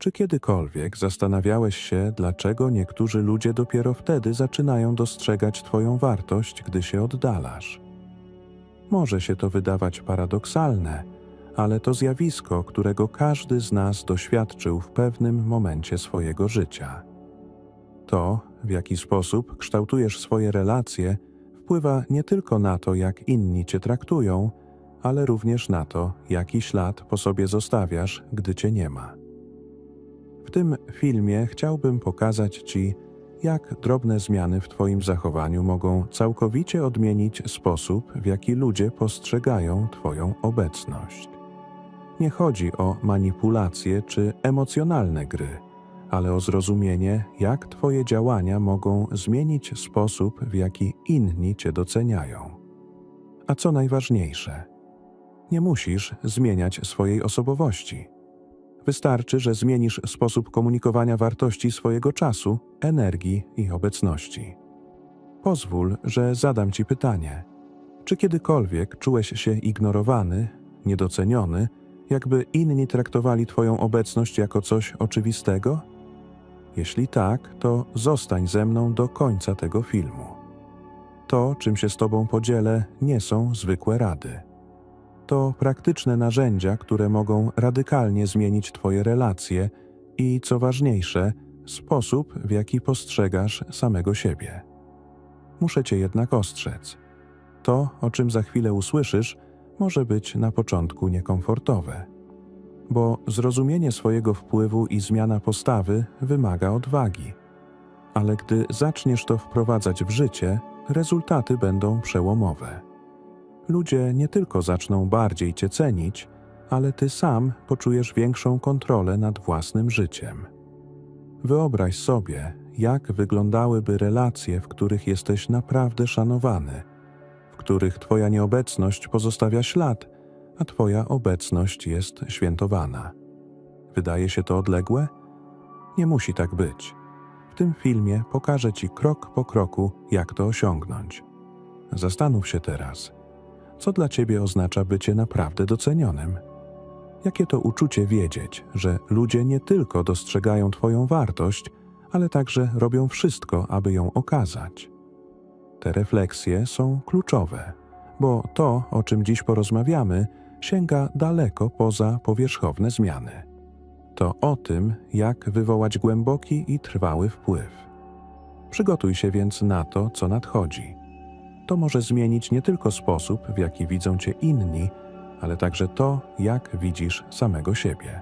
Czy kiedykolwiek zastanawiałeś się, dlaczego niektórzy ludzie dopiero wtedy zaczynają dostrzegać Twoją wartość, gdy się oddalasz? Może się to wydawać paradoksalne, ale to zjawisko, którego każdy z nas doświadczył w pewnym momencie swojego życia. To, w jaki sposób kształtujesz swoje relacje, wpływa nie tylko na to, jak inni cię traktują, ale również na to, jaki ślad po sobie zostawiasz, gdy cię nie ma. W tym filmie chciałbym pokazać Ci, jak drobne zmiany w Twoim zachowaniu mogą całkowicie odmienić sposób, w jaki ludzie postrzegają Twoją obecność. Nie chodzi o manipulacje czy emocjonalne gry, ale o zrozumienie, jak Twoje działania mogą zmienić sposób, w jaki inni Cię doceniają. A co najważniejsze, nie musisz zmieniać swojej osobowości. Wystarczy, że zmienisz sposób komunikowania wartości swojego czasu, energii i obecności. Pozwól, że zadam Ci pytanie: czy kiedykolwiek czułeś się ignorowany, niedoceniony, jakby inni traktowali Twoją obecność jako coś oczywistego? Jeśli tak, to zostań ze mną do końca tego filmu. To, czym się z Tobą podzielę, nie są zwykłe rady to praktyczne narzędzia, które mogą radykalnie zmienić Twoje relacje i, co ważniejsze, sposób, w jaki postrzegasz samego siebie. Muszę Cię jednak ostrzec. To, o czym za chwilę usłyszysz, może być na początku niekomfortowe, bo zrozumienie swojego wpływu i zmiana postawy wymaga odwagi. Ale gdy zaczniesz to wprowadzać w życie, rezultaty będą przełomowe ludzie nie tylko zaczną bardziej Cię cenić, ale Ty sam poczujesz większą kontrolę nad własnym życiem. Wyobraź sobie, jak wyglądałyby relacje, w których jesteś naprawdę szanowany, w których Twoja nieobecność pozostawia ślad, a Twoja obecność jest świętowana. Wydaje się to odległe? Nie musi tak być. W tym filmie pokażę Ci krok po kroku, jak to osiągnąć. Zastanów się teraz – co dla ciebie oznacza bycie naprawdę docenionym? Jakie to uczucie wiedzieć, że ludzie nie tylko dostrzegają Twoją wartość, ale także robią wszystko, aby ją okazać? Te refleksje są kluczowe, bo to, o czym dziś porozmawiamy, sięga daleko poza powierzchowne zmiany. To o tym, jak wywołać głęboki i trwały wpływ. Przygotuj się więc na to, co nadchodzi to może zmienić nie tylko sposób, w jaki widzą Cię inni, ale także to, jak widzisz samego siebie.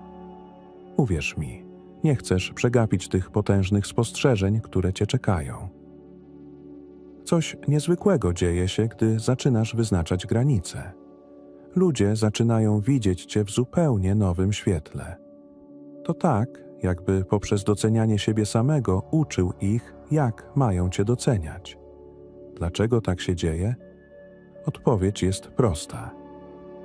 Uwierz mi, nie chcesz przegapić tych potężnych spostrzeżeń, które Cię czekają. Coś niezwykłego dzieje się, gdy zaczynasz wyznaczać granice. Ludzie zaczynają widzieć Cię w zupełnie nowym świetle. To tak, jakby poprzez docenianie siebie samego uczył ich, jak mają Cię doceniać. Dlaczego tak się dzieje? Odpowiedź jest prosta.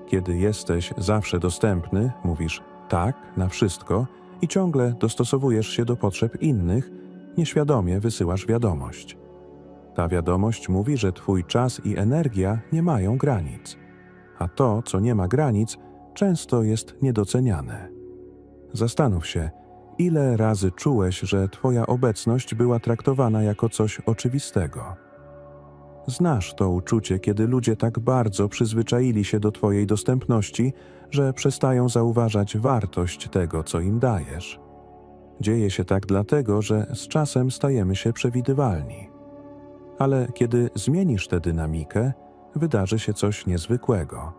Kiedy jesteś zawsze dostępny, mówisz tak na wszystko i ciągle dostosowujesz się do potrzeb innych, nieświadomie wysyłasz wiadomość. Ta wiadomość mówi, że Twój czas i energia nie mają granic, a to, co nie ma granic, często jest niedoceniane. Zastanów się, ile razy czułeś, że Twoja obecność była traktowana jako coś oczywistego. Znasz to uczucie, kiedy ludzie tak bardzo przyzwyczaili się do Twojej dostępności, że przestają zauważać wartość tego, co im dajesz. Dzieje się tak dlatego, że z czasem stajemy się przewidywalni. Ale kiedy zmienisz tę dynamikę, wydarzy się coś niezwykłego.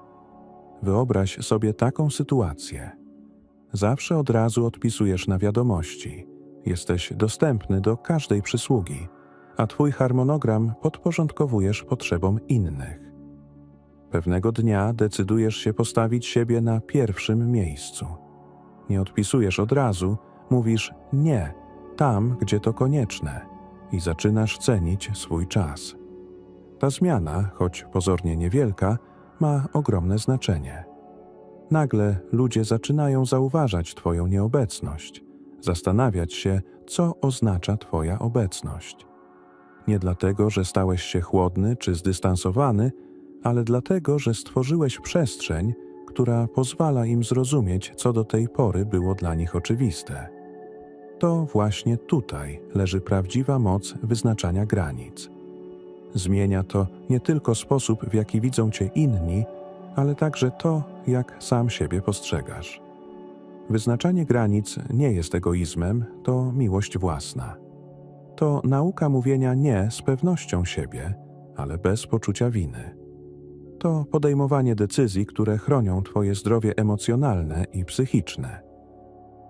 Wyobraź sobie taką sytuację. Zawsze od razu odpisujesz na wiadomości. Jesteś dostępny do każdej przysługi a Twój harmonogram podporządkowujesz potrzebom innych. Pewnego dnia decydujesz się postawić siebie na pierwszym miejscu. Nie odpisujesz od razu, mówisz nie, tam, gdzie to konieczne i zaczynasz cenić swój czas. Ta zmiana, choć pozornie niewielka, ma ogromne znaczenie. Nagle ludzie zaczynają zauważać Twoją nieobecność, zastanawiać się, co oznacza Twoja obecność nie dlatego, że stałeś się chłodny czy zdystansowany, ale dlatego, że stworzyłeś przestrzeń, która pozwala im zrozumieć, co do tej pory było dla nich oczywiste. To właśnie tutaj leży prawdziwa moc wyznaczania granic. Zmienia to nie tylko sposób, w jaki widzą cię inni, ale także to, jak sam siebie postrzegasz. Wyznaczanie granic nie jest egoizmem, to miłość własna. To nauka mówienia nie z pewnością siebie, ale bez poczucia winy. To podejmowanie decyzji, które chronią Twoje zdrowie emocjonalne i psychiczne.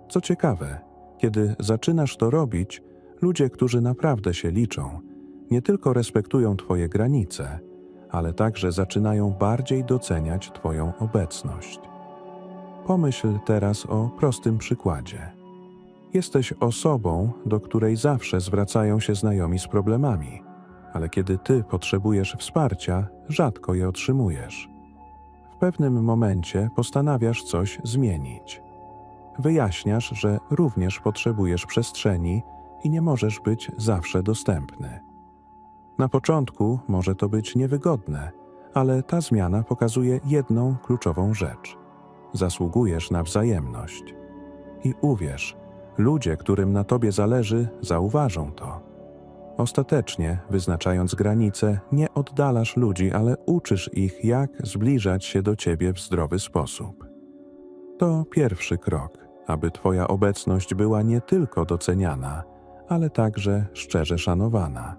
Co ciekawe, kiedy zaczynasz to robić, ludzie, którzy naprawdę się liczą, nie tylko respektują Twoje granice, ale także zaczynają bardziej doceniać Twoją obecność. Pomyśl teraz o prostym przykładzie. Jesteś osobą, do której zawsze zwracają się znajomi z problemami, ale kiedy ty potrzebujesz wsparcia, rzadko je otrzymujesz. W pewnym momencie postanawiasz coś zmienić. Wyjaśniasz, że również potrzebujesz przestrzeni i nie możesz być zawsze dostępny. Na początku może to być niewygodne, ale ta zmiana pokazuje jedną kluczową rzecz. Zasługujesz na wzajemność. I uwierz, ludzie, którym na tobie zależy, zauważą to. Ostatecznie, wyznaczając granice, nie oddalasz ludzi, ale uczysz ich, jak zbliżać się do ciebie w zdrowy sposób. To pierwszy krok, aby Twoja obecność była nie tylko doceniana, ale także szczerze szanowana.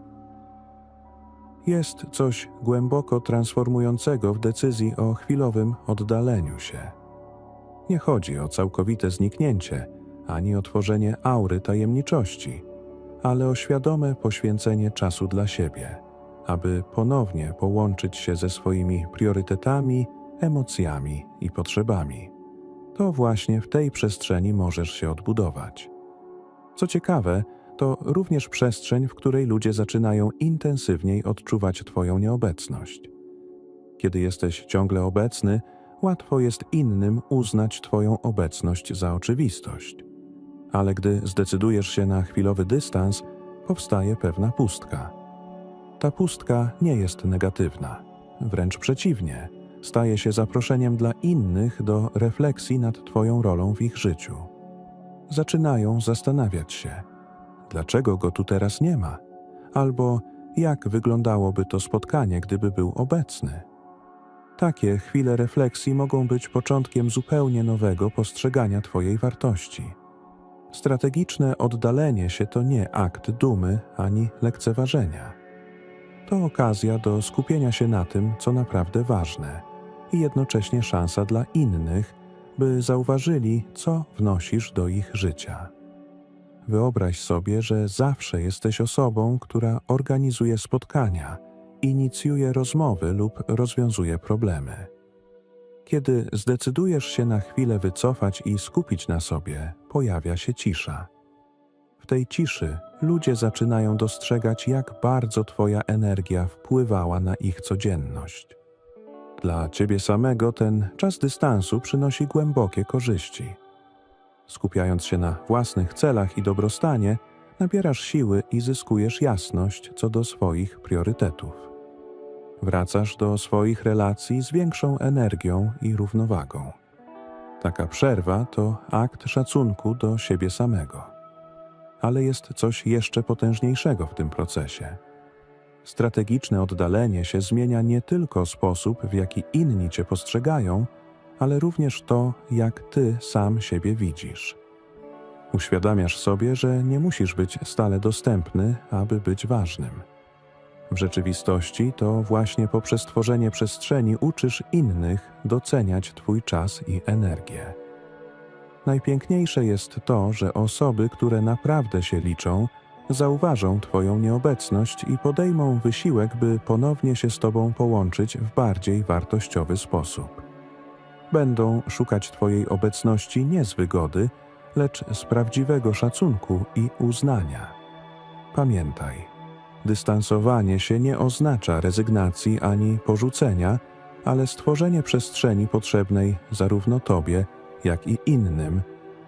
Jest coś głęboko transformującego w decyzji o chwilowym oddaleniu się. Nie chodzi o całkowite zniknięcie, ani o tworzenie aury tajemniczości, ale o świadome poświęcenie czasu dla siebie, aby ponownie połączyć się ze swoimi priorytetami, emocjami i potrzebami. To właśnie w tej przestrzeni możesz się odbudować. Co ciekawe, to również przestrzeń, w której ludzie zaczynają intensywniej odczuwać Twoją nieobecność. Kiedy jesteś ciągle obecny, łatwo jest innym uznać Twoją obecność za oczywistość. Ale gdy zdecydujesz się na chwilowy dystans, powstaje pewna pustka. Ta pustka nie jest negatywna, wręcz przeciwnie, staje się zaproszeniem dla innych do refleksji nad Twoją rolą w ich życiu. Zaczynają zastanawiać się, dlaczego go tu teraz nie ma, albo jak wyglądałoby to spotkanie, gdyby był obecny. Takie chwile refleksji mogą być początkiem zupełnie nowego postrzegania Twojej wartości. Strategiczne oddalenie się to nie akt dumy ani lekceważenia. To okazja do skupienia się na tym, co naprawdę ważne i jednocześnie szansa dla innych, by zauważyli, co wnosisz do ich życia. Wyobraź sobie, że zawsze jesteś osobą, która organizuje spotkania, inicjuje rozmowy lub rozwiązuje problemy. Kiedy zdecydujesz się na chwilę wycofać i skupić na sobie, pojawia się cisza. W tej ciszy ludzie zaczynają dostrzegać, jak bardzo Twoja energia wpływała na ich codzienność. Dla Ciebie samego ten czas dystansu przynosi głębokie korzyści. Skupiając się na własnych celach i dobrostanie, nabierasz siły i zyskujesz jasność co do swoich priorytetów. Wracasz do swoich relacji z większą energią i równowagą. Taka przerwa to akt szacunku do siebie samego. Ale jest coś jeszcze potężniejszego w tym procesie. Strategiczne oddalenie się zmienia nie tylko sposób, w jaki inni cię postrzegają, ale również to, jak ty sam siebie widzisz. Uświadamiasz sobie, że nie musisz być stale dostępny, aby być ważnym. W rzeczywistości to właśnie poprzez tworzenie przestrzeni uczysz innych doceniać Twój czas i energię. Najpiękniejsze jest to, że osoby, które naprawdę się liczą, zauważą Twoją nieobecność i podejmą wysiłek, by ponownie się z Tobą połączyć w bardziej wartościowy sposób. Będą szukać Twojej obecności nie z wygody, lecz z prawdziwego szacunku i uznania. Pamiętaj, dystansowanie się nie oznacza rezygnacji ani porzucenia, ale stworzenie przestrzeni potrzebnej zarówno Tobie, jak i innym,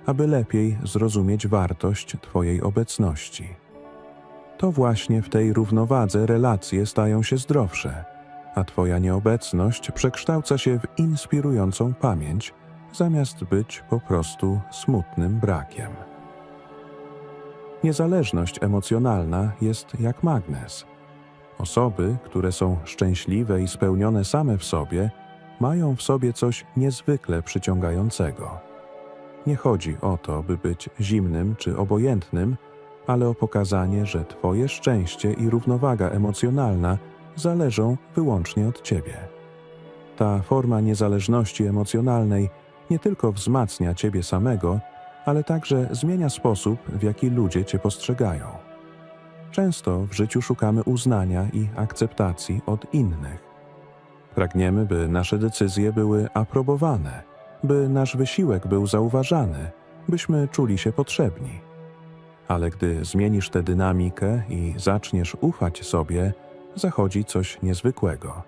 aby lepiej zrozumieć wartość Twojej obecności. To właśnie w tej równowadze relacje stają się zdrowsze, a Twoja nieobecność przekształca się w inspirującą pamięć, zamiast być po prostu smutnym brakiem. Niezależność emocjonalna jest jak magnes. Osoby, które są szczęśliwe i spełnione same w sobie, mają w sobie coś niezwykle przyciągającego. Nie chodzi o to, by być zimnym czy obojętnym, ale o pokazanie, że Twoje szczęście i równowaga emocjonalna zależą wyłącznie od Ciebie. Ta forma niezależności emocjonalnej nie tylko wzmacnia Ciebie samego, ale także zmienia sposób, w jaki ludzie Cię postrzegają. Często w życiu szukamy uznania i akceptacji od innych. Pragniemy, by nasze decyzje były aprobowane, by nasz wysiłek był zauważany, byśmy czuli się potrzebni. Ale gdy zmienisz tę dynamikę i zaczniesz ufać sobie, zachodzi coś niezwykłego.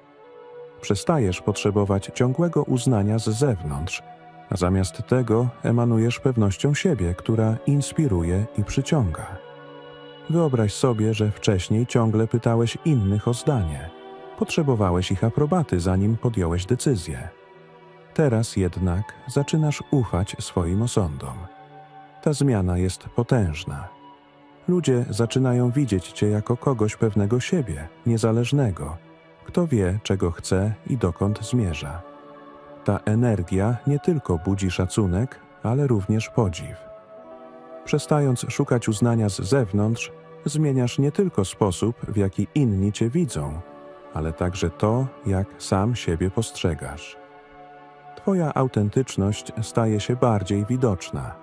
Przestajesz potrzebować ciągłego uznania z zewnątrz, a zamiast tego emanujesz pewnością siebie, która inspiruje i przyciąga. Wyobraź sobie, że wcześniej ciągle pytałeś innych o zdanie. Potrzebowałeś ich aprobaty, zanim podjąłeś decyzję. Teraz jednak zaczynasz ufać swoim osądom. Ta zmiana jest potężna. Ludzie zaczynają widzieć cię jako kogoś pewnego siebie, niezależnego, kto wie, czego chce i dokąd zmierza. Ta energia nie tylko budzi szacunek, ale również podziw. Przestając szukać uznania z zewnątrz, zmieniasz nie tylko sposób, w jaki inni cię widzą, ale także to, jak sam siebie postrzegasz. Twoja autentyczność staje się bardziej widoczna,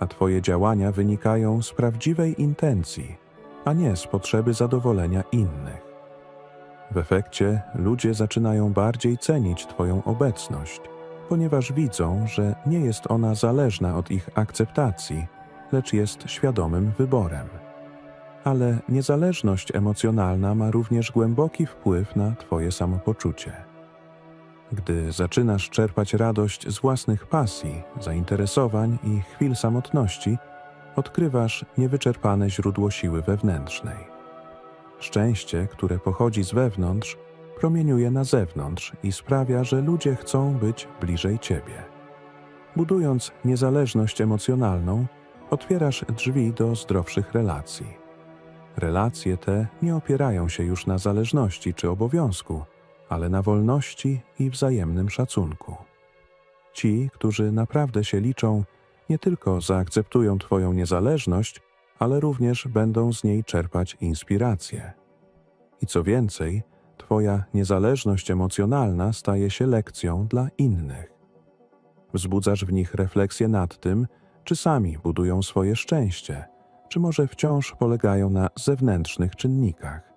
a Twoje działania wynikają z prawdziwej intencji, a nie z potrzeby zadowolenia innych. W efekcie ludzie zaczynają bardziej cenić Twoją obecność, ponieważ widzą, że nie jest ona zależna od ich akceptacji, lecz jest świadomym wyborem. Ale niezależność emocjonalna ma również głęboki wpływ na Twoje samopoczucie. Gdy zaczynasz czerpać radość z własnych pasji, zainteresowań i chwil samotności, odkrywasz niewyczerpane źródło siły wewnętrznej. Szczęście, które pochodzi z wewnątrz, promieniuje na zewnątrz i sprawia, że ludzie chcą być bliżej Ciebie. Budując niezależność emocjonalną, otwierasz drzwi do zdrowszych relacji. Relacje te nie opierają się już na zależności czy obowiązku, ale na wolności i wzajemnym szacunku. Ci, którzy naprawdę się liczą, nie tylko zaakceptują Twoją niezależność, ale również będą z niej czerpać inspirację. I co więcej, Twoja niezależność emocjonalna staje się lekcją dla innych. Wzbudzasz w nich refleksję nad tym, czy sami budują swoje szczęście, czy może wciąż polegają na zewnętrznych czynnikach.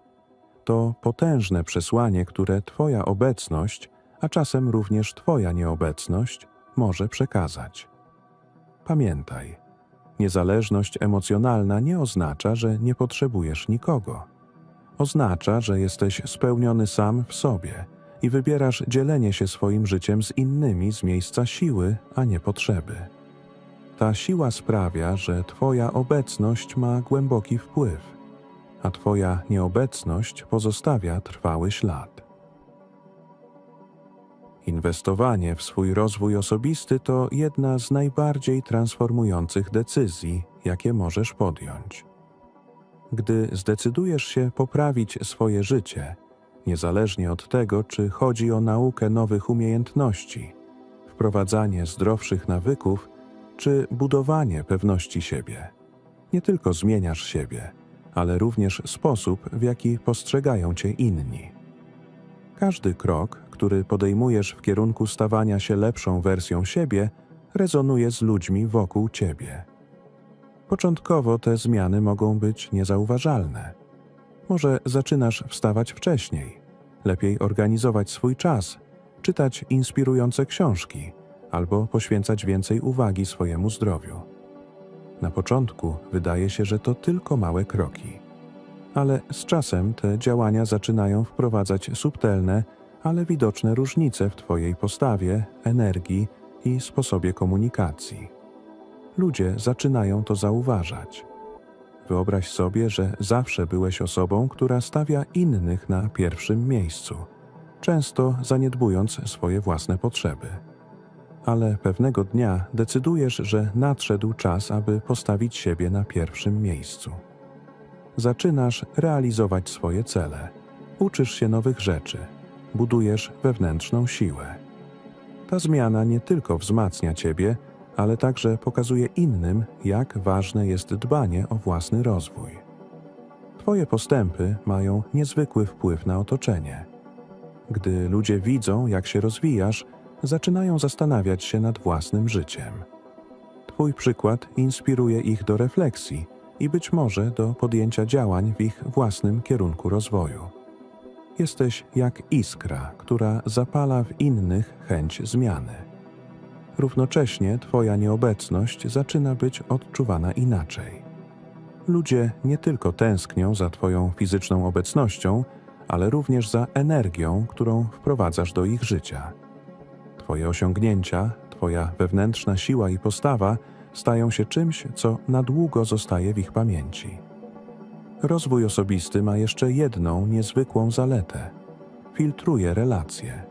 To potężne przesłanie, które Twoja obecność, a czasem również Twoja nieobecność, może przekazać. Pamiętaj, niezależność emocjonalna nie oznacza, że nie potrzebujesz nikogo. Oznacza, że jesteś spełniony sam w sobie i wybierasz dzielenie się swoim życiem z innymi z miejsca siły, a nie potrzeby. Ta siła sprawia, że Twoja obecność ma głęboki wpływ, a Twoja nieobecność pozostawia trwały ślad. Inwestowanie w swój rozwój osobisty to jedna z najbardziej transformujących decyzji, jakie możesz podjąć. Gdy zdecydujesz się poprawić swoje życie, niezależnie od tego, czy chodzi o naukę nowych umiejętności, wprowadzanie zdrowszych nawyków, czy budowanie pewności siebie, nie tylko zmieniasz siebie, ale również sposób, w jaki postrzegają cię inni. Każdy krok, który podejmujesz w kierunku stawania się lepszą wersją siebie, rezonuje z ludźmi wokół ciebie. Początkowo te zmiany mogą być niezauważalne. Może zaczynasz wstawać wcześniej, lepiej organizować swój czas, czytać inspirujące książki albo poświęcać więcej uwagi swojemu zdrowiu. Na początku wydaje się, że to tylko małe kroki, ale z czasem te działania zaczynają wprowadzać subtelne, ale widoczne różnice w Twojej postawie, energii i sposobie komunikacji. Ludzie zaczynają to zauważać. Wyobraź sobie, że zawsze byłeś osobą, która stawia innych na pierwszym miejscu, często zaniedbując swoje własne potrzeby. ale pewnego dnia decydujesz, że nadszedł czas, aby postawić siebie na pierwszym miejscu. Zaczynasz realizować swoje cele, uczysz się nowych rzeczy, budujesz wewnętrzną siłę. Ta zmiana nie tylko wzmacnia ciebie, ale także pokazuje innym, jak ważne jest dbanie o własny rozwój. Twoje postępy mają niezwykły wpływ na otoczenie. Gdy ludzie widzą, jak się rozwijasz, zaczynają zastanawiać się nad własnym życiem. Twój przykład inspiruje ich do refleksji i być może do podjęcia działań w ich własnym kierunku rozwoju. Jesteś jak iskra, która zapala w innych chęć zmiany. Równocześnie Twoja nieobecność zaczyna być odczuwana inaczej. Ludzie nie tylko tęsknią za Twoją fizyczną obecnością, ale również za energią, którą wprowadzasz do ich życia. Twoje osiągnięcia, Twoja wewnętrzna siła i postawa stają się czymś, co na długo zostaje w ich pamięci. Rozwój osobisty ma jeszcze jedną niezwykłą zaletę filtruje relacje.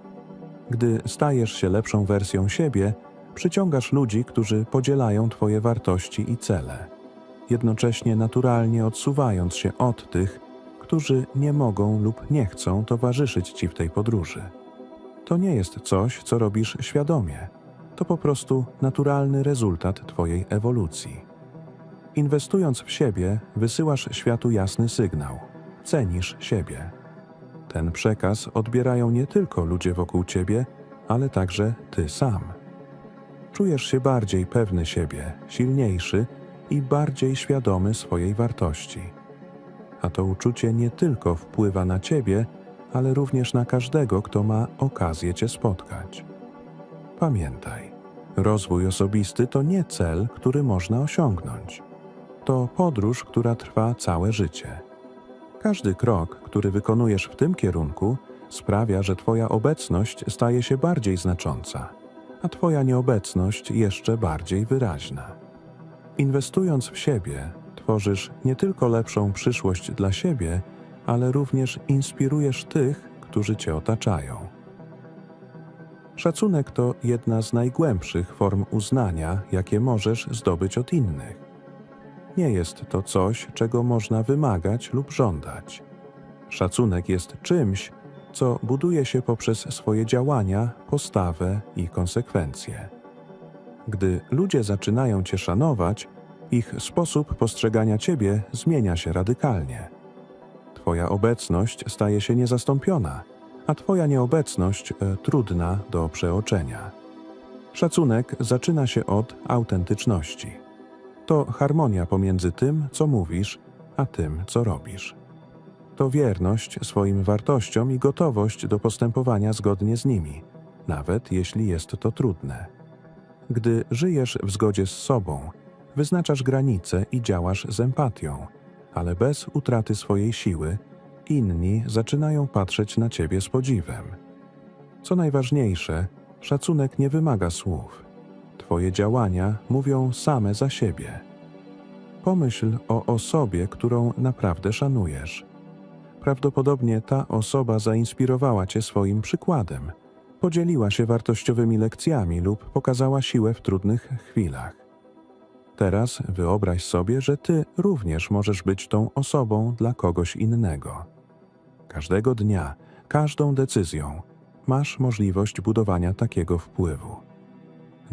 Gdy stajesz się lepszą wersją siebie, przyciągasz ludzi, którzy podzielają Twoje wartości i cele, jednocześnie naturalnie odsuwając się od tych, którzy nie mogą lub nie chcą towarzyszyć Ci w tej podróży. To nie jest coś, co robisz świadomie. To po prostu naturalny rezultat Twojej ewolucji. Inwestując w siebie, wysyłasz światu jasny sygnał. Cenisz siebie. Ten przekaz odbierają nie tylko ludzie wokół ciebie, ale także ty sam. Czujesz się bardziej pewny siebie, silniejszy i bardziej świadomy swojej wartości. A to uczucie nie tylko wpływa na ciebie, ale również na każdego, kto ma okazję cię spotkać. Pamiętaj, rozwój osobisty to nie cel, który można osiągnąć. To podróż, która trwa całe życie. Każdy krok, który wykonujesz w tym kierunku, sprawia, że Twoja obecność staje się bardziej znacząca, a Twoja nieobecność jeszcze bardziej wyraźna. Inwestując w siebie, tworzysz nie tylko lepszą przyszłość dla siebie, ale również inspirujesz tych, którzy Cię otaczają. Szacunek to jedna z najgłębszych form uznania, jakie możesz zdobyć od innych. Nie jest to coś, czego można wymagać lub żądać. Szacunek jest czymś, co buduje się poprzez swoje działania, postawę i konsekwencje. Gdy ludzie zaczynają Cię szanować, ich sposób postrzegania Ciebie zmienia się radykalnie. Twoja obecność staje się niezastąpiona, a Twoja nieobecność e, trudna do przeoczenia. Szacunek zaczyna się od autentyczności. To harmonia pomiędzy tym, co mówisz, a tym, co robisz. To wierność swoim wartościom i gotowość do postępowania zgodnie z nimi, nawet jeśli jest to trudne. Gdy żyjesz w zgodzie z sobą, wyznaczasz granice i działasz z empatią, ale bez utraty swojej siły, inni zaczynają patrzeć na ciebie z podziwem. Co najważniejsze, szacunek nie wymaga słów. Twoje działania mówią same za siebie. Pomyśl o osobie, którą naprawdę szanujesz. Prawdopodobnie ta osoba zainspirowała cię swoim przykładem, podzieliła się wartościowymi lekcjami lub pokazała siłę w trudnych chwilach. Teraz wyobraź sobie, że ty również możesz być tą osobą dla kogoś innego. Każdego dnia, każdą decyzją masz możliwość budowania takiego wpływu.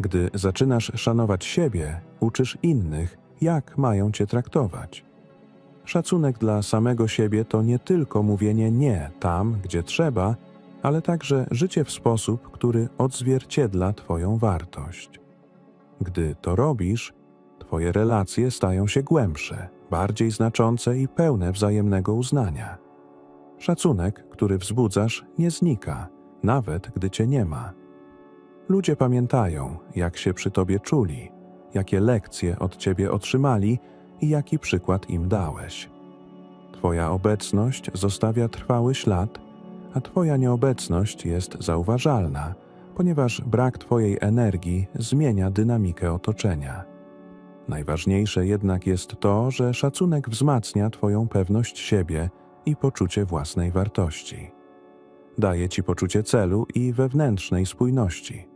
Gdy zaczynasz szanować siebie, uczysz innych, jak mają cię traktować. Szacunek dla samego siebie to nie tylko mówienie nie tam, gdzie trzeba, ale także życie w sposób, który odzwierciedla Twoją wartość. Gdy to robisz, Twoje relacje stają się głębsze, bardziej znaczące i pełne wzajemnego uznania. Szacunek, który wzbudzasz, nie znika, nawet gdy Cię nie ma. Ludzie pamiętają, jak się przy Tobie czuli, jakie lekcje od Ciebie otrzymali i jaki przykład im dałeś. Twoja obecność zostawia trwały ślad, a Twoja nieobecność jest zauważalna, ponieważ brak Twojej energii zmienia dynamikę otoczenia. Najważniejsze jednak jest to, że szacunek wzmacnia Twoją pewność siebie i poczucie własnej wartości. Daje Ci poczucie celu i wewnętrznej spójności.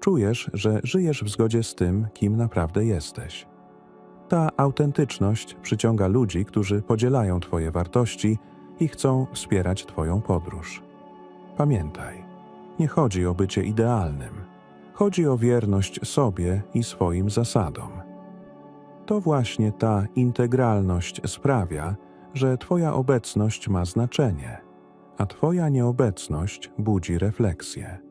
Czujesz, że żyjesz w zgodzie z tym, kim naprawdę jesteś. Ta autentyczność przyciąga ludzi, którzy podzielają Twoje wartości i chcą wspierać Twoją podróż. Pamiętaj, nie chodzi o bycie idealnym, chodzi o wierność sobie i swoim zasadom. To właśnie ta integralność sprawia, że Twoja obecność ma znaczenie, a Twoja nieobecność budzi refleksję.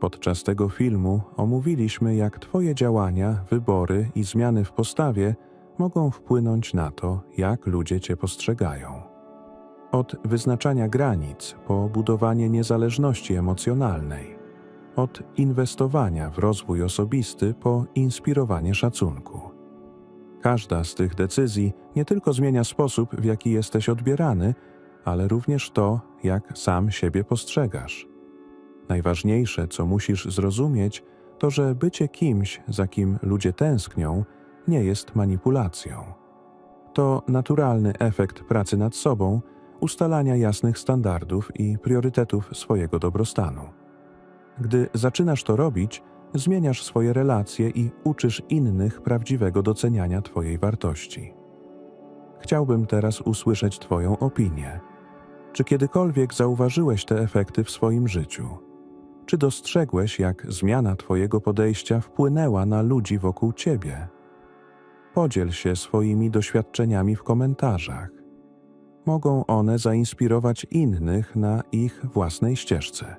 Podczas tego filmu omówiliśmy, jak Twoje działania, wybory i zmiany w postawie mogą wpłynąć na to, jak ludzie Cię postrzegają. Od wyznaczania granic po budowanie niezależności emocjonalnej, od inwestowania w rozwój osobisty po inspirowanie szacunku. Każda z tych decyzji nie tylko zmienia sposób, w jaki jesteś odbierany, ale również to, jak sam siebie postrzegasz. Najważniejsze, co musisz zrozumieć, to, że bycie kimś, za kim ludzie tęsknią, nie jest manipulacją. To naturalny efekt pracy nad sobą, ustalania jasnych standardów i priorytetów swojego dobrostanu. Gdy zaczynasz to robić, zmieniasz swoje relacje i uczysz innych prawdziwego doceniania Twojej wartości. Chciałbym teraz usłyszeć Twoją opinię. Czy kiedykolwiek zauważyłeś te efekty w swoim życiu? Czy dostrzegłeś, jak zmiana Twojego podejścia wpłynęła na ludzi wokół Ciebie? Podziel się swoimi doświadczeniami w komentarzach. Mogą one zainspirować innych na ich własnej ścieżce.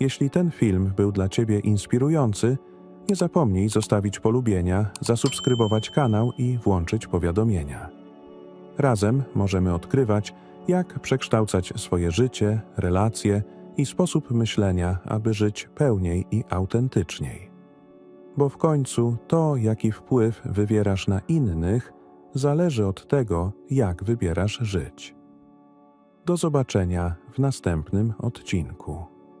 Jeśli ten film był dla Ciebie inspirujący, nie zapomnij zostawić polubienia, zasubskrybować kanał i włączyć powiadomienia. Razem możemy odkrywać, jak przekształcać swoje życie, relacje i sposób myślenia, aby żyć pełniej i autentyczniej. Bo w końcu to, jaki wpływ wywierasz na innych, zależy od tego, jak wybierasz żyć. Do zobaczenia w następnym odcinku.